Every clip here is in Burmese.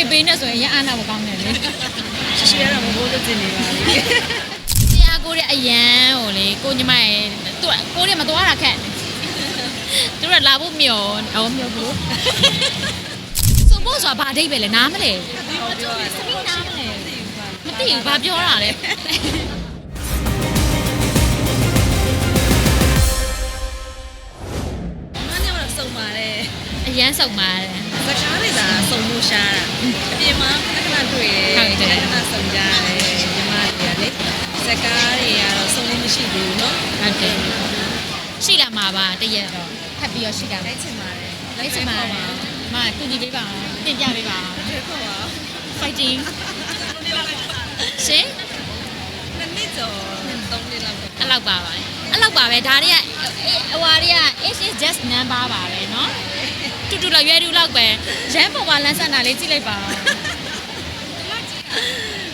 ကေပေးနေဆိုရင်ရန်အားနာမကောင်းနဲ့လေရှေ့ရတော့မဘိုးလို့တင်နေပါပြီဆရာကိုရဲ့အရန်ဟိုလေကိုညီမရဲ့သူကကိုရဲ့မသွားတာခက်သူကလာဖို့မျောအော်မျောဘူးဆိုဖို့ဆိုတာဘာအဓိပ္ပာယ်လဲနားမလဲဟောပြောရသမီးနားမလဲမသိဘူးဘာပြောတာလဲမနေ့ကတော့စုံပါတယ်အရန်စုံပါတယ် စကားတွေသာစုံလို့ရှားတာအပြင်မှာခဏခဏတွေ့တယ်ခဏခဏစုံကြတယ်ညီမတွေကလေစကားတွေကတော့စုံလို့မရှိဘူးเนาะ ဟုတ်တယ်ရှိလာမှာပါတရက်တော့ဖတ်ပြီးတော့ရှိလာမှာ လိုက်ချင်ပါတယ် လိုက်စမှာမကူညီပေးပါအောင်တင်ပြပေးပါအောင် တွေ့ခေါ်ပါ fighting ရှင် နှစ်နှစ်ကျော်သုံးနှစ်လောက်ပဲ အဲ့လောက်ပါပါအဲ့လောက်ပါပဲဒါတွေကဟိုဟာတွေက age is just number ပါပဲเนาะ တူတူလောက်ရွယ်တူလောက်ပဲရမ်းပေါ်မှာလန်းဆန်တာလေးကြည့်လိုက်ပါ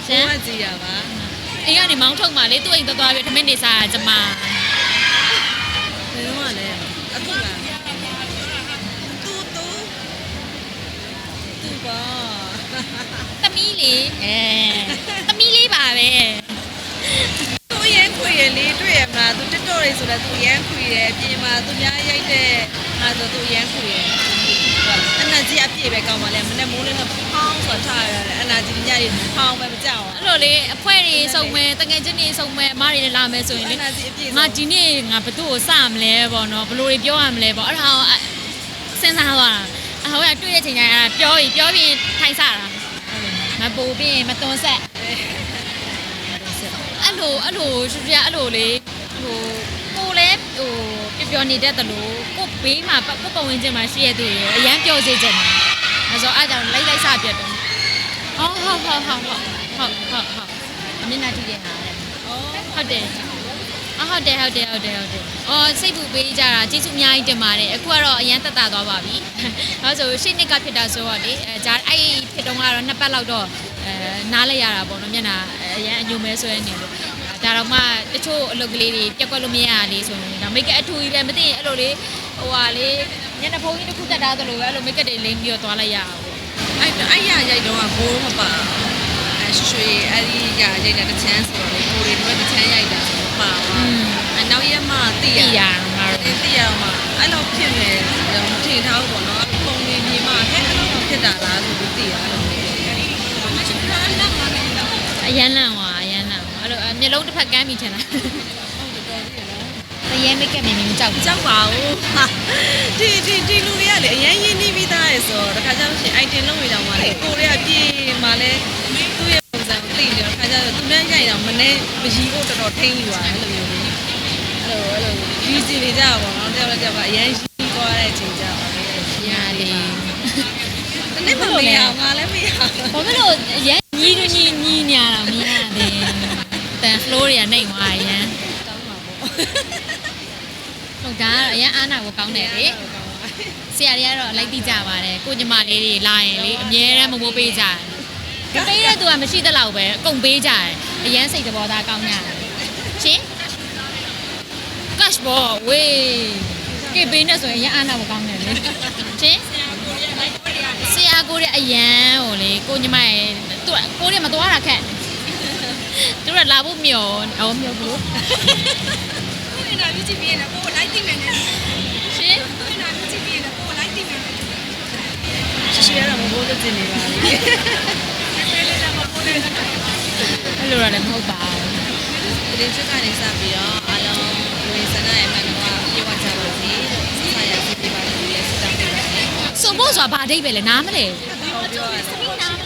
ရှဘိုးင်ကကြည်ရပါအိမ်ကနေမောင်းထုတ်မှလေသူ့အိမ်သွားသွားပြီးထမင်းနေစားတာကျမဘယ်တော့မှလည်းအခုကတူတူတူပါသမီးလေးအဲသမီးလေးပါပဲသူရန်ခွေရလေးတွေ့ရမလားသူတက်တော်လေးဆိုတော့သူရန်ခွေရအပြင်မှာသူများရိုက်တဲ့ဟာဆိုသူရန်ခွေရ အနာကြီးအပြည့်ပဲကောင်းပါလေမနေ့မိုးလေးကဖောင်းဆိုထားရတယ်အနာကြီးညတွေဖောင်းပဲမကြောက်အောင်အဲ့လိုလေအဖွဲတွေစုံမယ်တငယ်ချင်းတွေစုံမယ်အမတွေလည်းလာမယ်ဆိုရင်လေအနာကြီးအပြည့်ငါဒီနေ့ငါဘသူ့ကိုစမလဲပေါ့နော်ဘယ်လိုတွေပြောရမလဲပေါ့အဲ့ဒါကိုအစဉ်းစားသွားတာအဟိုကတွေ့တဲ့ချိန်ကျရင်အဲ့ဒါပြောပြီးပြောပြီးထိုင်စားတာမပူပြီးရင်မသွန်ဆက်အဲ့လိုအဲ့လိုရှူပြအဲ့လိုလေဟိုကိုလည်း ဟိုပျော်ပျော်နေတတ်တယ်လို့ကိုဘေးမှာကိုပုံဝင်ချင်းမှာရှိရသူတွေအရန်ပျော်စေချင်တယ်အဲဆိုအားကြောင့်လိုက်လိုက်စပြတ်တယ်အော်ဟုတ်ဟုတ်ဟုတ်ဟုတ်ဟုတ်ဟုတ်ဟုတ်အမျက်နှာကြည့်တဲ့ဟာတဲ့ဟုတ်တယ်အဟုတ်တယ်ဟုတ်တယ်ဟုတ်တယ်ဟုတ်တယ်။အော်စိတ်ပူပေးကြတာကျေးဇူးအများကြီးတင်ပါတယ်။အခုကတော့အရန်တက်တာသွားပါပြီ။ဒါဆိုရှေ့နှစ်ကဖြစ်တာဆိုတော့လေအဲဂျာအဲ့ဖြစ်တော့ကတော့နှစ်ပတ်လောက်တော့အဲနားလိုက်ရတာပေါ့နော်မျက်နှာအရန်အညိုမဲဆွဲနေလို့ ဒါတော့မှတချို့အလုပ်ကလေးတွေပြက်ကွက်လို့မရရလေးဆိုရင်ဒါမိတ်ကအထူကြီးလည်းမသိရင်အဲ့လိုလေးဟိုဟာလေးညနေဖုန်းကြီးတစ်ခုတက်တာသလိုပဲအဲ့လိုမိတ်ကတွေလိမ့်ပြီးတော့သွားလိုက်ရအောင်ပေါ့အဲ့အဲ့ရရိုက်တော့ဘိုးမပါအဲ့ရွှေအဲ့ဒီရရိုက်တဲ့တချမ်းဆိုတော့လေကိုရီတို့ကတချမ်းရိုက်တာဆိုတော့ပါသွားအနောက်ရက်မှသိရသိရမှာတင်းသိရမှအဲ့လိုဖြစ်မယ်တော့မထင်ထားဘူးပေါ့နော်ပုံနေမြေမှာဟဲ့အဲ့လိုဖြစ်တာလားဆိုပြီးသိရအဲ့လိုမျိုးအရန်လန့်သွားအရန်လန့်သွားအဲ့လို မျက်လုံးတစ်ဖက်ကမ်းပြီးထင်တာတရေမိတ်ကမြင်မြင်မကြောက်ဘူးကြောက်ပါဦးဟာဒီဒီဒီလူတွေကလေအရင်ရင်းနှီးပြီးသားရယ်ဆိုတော့တခါကျလို့ရှိရင် item လုံးနေတော့မှလေကိုရီးယားပြေးမှလည်းသူ့ရဲ့ပုံစံကိုသိတယ်တခါကျတော့သူနဲ့ရိုက်တော့မနေမကြီးဖို့တော်တော်ထိန်းယူပါအဲ့လိုမျိုးလေအဲ့လိုအဲ့လိုကြီးစီနေကြပါဘောနော်တယောက်လည်းကြောက်ပါအရင်ကြီးသွားတဲ့အချိန်ကြပါလေညာလေးတနေ့မှမရငါလည်းမရဘာဖြစ်လို့အရန်ညီတူညီညီညာတာမရသေး တန် flow တွေကနှိမ်သွားအရန်တောင်းပါပေါ့ဟုတ်ဒါကတော့အရန်အားနာကိုကောင်းတယ်လေဆရာတွေကတော့လိုက်တိကြပါတယ်ကိုညီမလေးတွေလာရင်လေအမြဲတမ်းမမိုးပေးကြတယ်မပေးတဲ့သူကမရှိသလောက်ပဲအကုန်ပေးကြတယ်အရန်စိတ်သဘောသားကောင်းကြတယ်ရှင် cash ဘောဝေးကေပေးနေဆိုရင်အရန်အားနာကိုကောင်းတယ်လေရှင်ဆရာကိုရဲ့အရန်ဟိုလေကိုညီမရဲ့သူကကိုရဲ့မသွားတာခက် သူကလာဖို့မျောအော်မျောဘူးဒီနာမြကြည့်ပြီးရင်ကိုလိုက်တိမယ်နဲ့ရှင်ဒီနာမြကြည့်ပြီးရင်ကိုလိုက်တိမယ်နဲ့ရှေ့ရတော့မဘိုးလို့တင်နေပါပြီအဲ့လိုတော့လည်းမဟုတ်ပါဘူးဒီချက်ကနေစပြီးတော့အားလုံးဝင်စနာရဲ့မှန်တော့ပြေဝကြပါစေဆက်ဆံရစီပြပါလို့ရစတောင်းပေးပါစေစုံဖို့ဆိုတာဘာအဓိပ္ပာယ်လဲနားမလဲဟောပြောရသမီးနားမလဲမ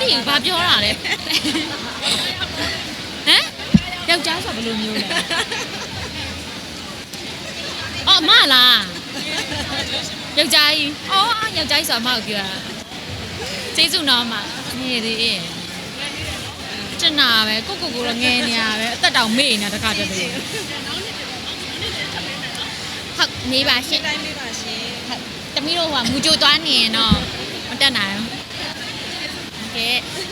သိဘူးဘာပြောတာလဲဟမ်ယောက်ျားဆိုတာဘယ်လိုမျိုးလဲအော်အမလားယောက်ျားကြီးအော်ယောက်ျားကြီးဆိုတာအမကိုပြောတာကျေးဇူးနော်အမနေသေးရဲ့ကျင်နာပဲကိုကိုကိုတော့ငယ်နေရပဲအသက်တောင်မေ့နေတာတခါတည်းဟုတ်နေပါရှင့်တိုင်းပေးပါရှင်တမီးတို့ကမူကြိုသွားနေရင်တော့မတက်နိုင်ဘူး ကဲ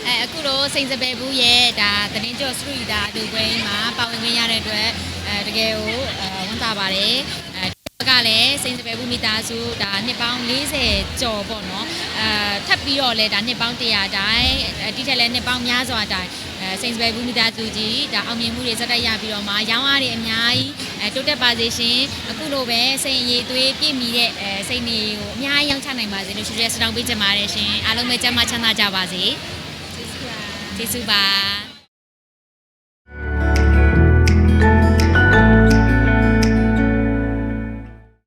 အဲအခုတော့စိန်စပယ်ဘူးရဲ့ဒါသတင်းကျော်စထရီတာအတူပွဲမှာပါဝင်ခွင့်ရတဲ့အတွက်အဲတကယ်ကိုအဲဝန်တာပါတယ်အဲကလည်းစိန်စပယ်ဘူးမိသားစုဒါနှစ်ပေါင်း40ကျော်ပေါ့နော်အဲထပ်ပြီးတော့လဲဒါနှစ်ပေါင်း100တိုင်းတိထက်လဲနှစ်ပေါင်းများစွာတိုင်းအဲစိန်စပယ်ဘူးမိသားစုကြီးဒါအောင်မြင်မှုတွေစက်တိုက်ရပြီးတော့မှရောင်းအားတွေအများကြီး အဲတိုးတက်ပါစေရှင်အခုလိုပဲစိန်အရေးသွေးပြည့်မီတဲ့အဲစိန်တွေကိုအများကြီးရောင်းချနိုင်ပါစေလို့ရှူရဲစတောင်းပေးချင်ပါတယ်ရှင်အားလုံးပဲကျန်းမာချမ်းသာကြပါစေကျေးဇူးပါ